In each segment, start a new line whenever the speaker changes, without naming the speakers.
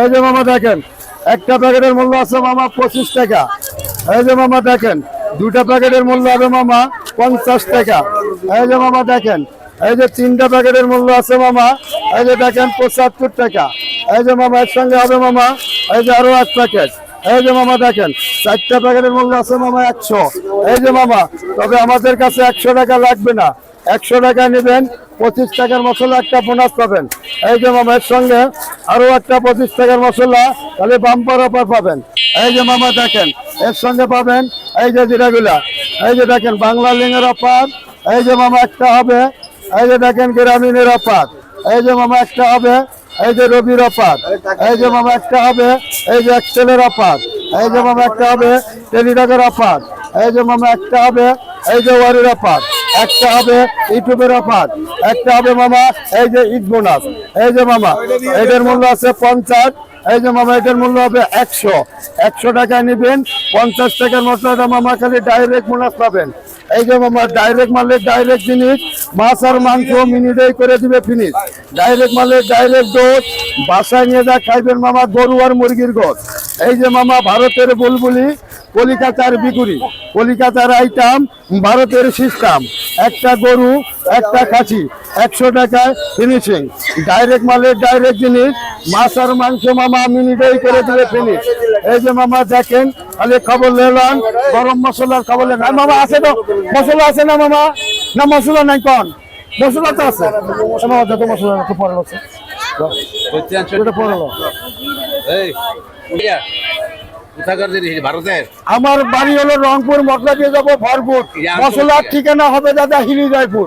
এই যে মামা দেখেন, একটা প্যাকেটের মূল্য আছে মামা পঁচিশ টাকা। এই যে মামা দেখেন দুটা প্যাকেটের মূল্য হবে মামা পঞ্চাশ টাকা। এই যে মামা দেখেন, এই যে তিনটা প্যাকেটের মূল্য আছে মামা, এই যে দেখেন পঁচাত্তর টাকা। এই যে মামা এর সঙ্গে হবে মামা, এই যে আরও এক প্যাকেট। এই যে মামা দেখেন, চারটা প্যাকেটের মূল্য আছে মামা একশো। এই যে মামা, তবে আমাদের কাছে একশো টাকা লাগবে না। একশো টাকা নেবেন পঁচিশ টাকার মশলা একটা বোনাস পাবেন এই যে মামা এর সঙ্গে আরও একটা পঁচিশ টাকার মশলা তাহলে বাম্পার অফার পাবেন এই যে মামা দেখেন এর সঙ্গে পাবেন এই যে জিরাগুলা এই যে দেখেন বাংলা লিঙ্গের অফার এই যে মামা একটা হবে এই যে দেখেন গ্রামীণের অফার এই যে মামা একটা হবে এই যে রবির অফার এই যে মামা একটা হবে এই যে এক্সেলের অফার এই যে মামা একটা হবে টেলিডকের অফার এই যে মামা একটা হবে এই যে ওয়ারির অফার একটা হবে ইউটিউবের অফার, একটা হবে মামা, এই যে ঈদ বোনাস, এই যে মামা এটার মূল্য আছে পঞ্চাশ, এই যে মামা এটার মূল্য হবে একশো। একশো টাকায় নেবেন, পঞ্চাশ টাকার মশলাটা মামা খালি ডাইরেক্ট বোনাস পাবেন। এই যে মামা ডাইরেক্ট মালের ডাইরেক্ট জিনিস, মাছ আর মাংস মিনিটেই করে দিবে ফিনিশ ডাইরেক্ট মালের ডাইরেক্ট ডোজ বাসায় নিয়ে যা খাইবেন মামা, গরু আর মুরগির গোস এই যে মামা, ভারতের বুলবুলি কলিকাতার বিকুরি কলিকাতার আইটাম ভারতের সিস্টাম একটা গরু একটা খাসি একশো টাকায় ফিনিশিং ডাইরেক্ট মালের ডাইরেক্ট জিনিস। মাছ আর মাংস মামা মিনিটেই করে দিবে ফিনিশ এই যে মামা দেখেন খালি খবর নিলাম গরম মশলার খবর নেন মামা আছে তো? মশলা আছে না মামা? না মশলা নাই কন? মশলা তো আছে। এ মামা যত মশলা পরে আছে পরে
এই
আমার বাড়ি হলো রংপুর মশলা দিয়ে যাব ভরপুর। মশলার ঠিকানা হবে দাদা হিলি জয়পুর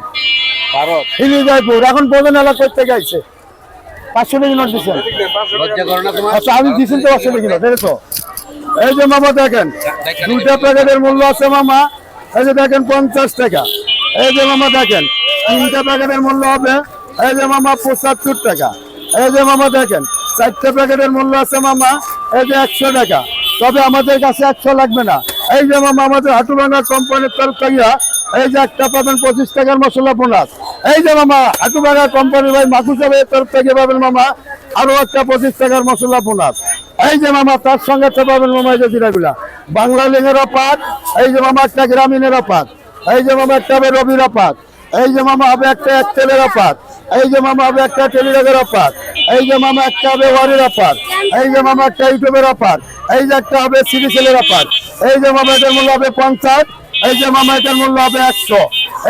ভারত।
হিলি জয়পুর এখন বোঝেন এলাকা করতে গেছে। পাঁচশো টাকা নোট দিচ্ছেন। আচ্ছা আমি দিচ্ছেন তো পাঁচশো টাকা দেখেছ? এই যে মামা দেখেন। দুইটা প্যাকেটের মূল্য আছে মামা। এই যে দেখেন পঞ্চাশ টাকা। এই যে মামা দেখেন তিনটা প্যাকেটের মূল্য হবে। এই যে মামা পঁচাত্তর টাকা। এই যে মামা দেখেন চারটে প্যাকেটের মূল্য আছে মামা। এই যে একশো টাকা। তবে আমাদের কাছে একশো লাগবে না। এই যে মামা, আমাদের হাটুভাঙ্গা কোম্পানির তরফ থেকে এই যে একটা পাবেন পঁচিশ টাকার মশলা বোনাস। এই যে মামা, হাটুভাঙ্গা কোম্পানির ভাই মাকু তরফ থেকে পাবেন মামা আরও একটা পঁচিশ টাকার মশলা বোনাস। এই যে মামা, তার সঙ্গে তো পাবেন মামা এই যে জিরাগুলা। বাংলা লিঙ্গের অপাত এই যে মামা একটা গ্রামীণের অপাত এই যে মামা একটা হবে রবির অপাত এই যে মামা হবে একটা এক তেলের অপাত এই যে মামা হবে একটা টেলিরগের অপাত এই যে মামা, একটা হবে ওয়ারের অফার এই যে মামা, একটা ইউটিউবের অফার এই যে একটা হবে সিরিসেলের অফার এই যে মামা, এটার মূল্য হবে পঞ্চাশ। এই যে মামা, এটার মূল্য হবে একশো।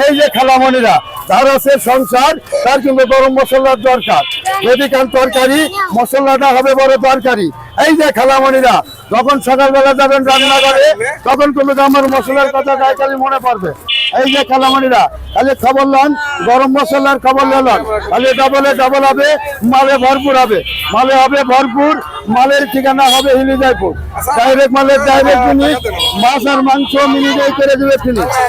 এই যে খালামণিরা তার আছে সংসার, তার কিন্তু গরম মশলার দরকার। যদি কান তরকারি, মশলাটা হবে বড় তরকারি। এই যে খালামণিরা, যখন সকালবেলা যাবেন রান্না করে তখন কিন্তু আমার মশলার কথা গায়ে মনে পড়বে। এই যে খালামণিরা খালি খবর লন, গরম মশলার খবর নিলন খালি ডবলে ডবল হবে, মালে ভরপুর হবে। মালে হবে ভরপুর, মালের ঠিকানা হবে হিলি জয়পুর ডাইরেক্ট মালের ডাইরেক্ট জিনিস, মাছ আর মাংস মিলিয়ে করে দেবে তিনি।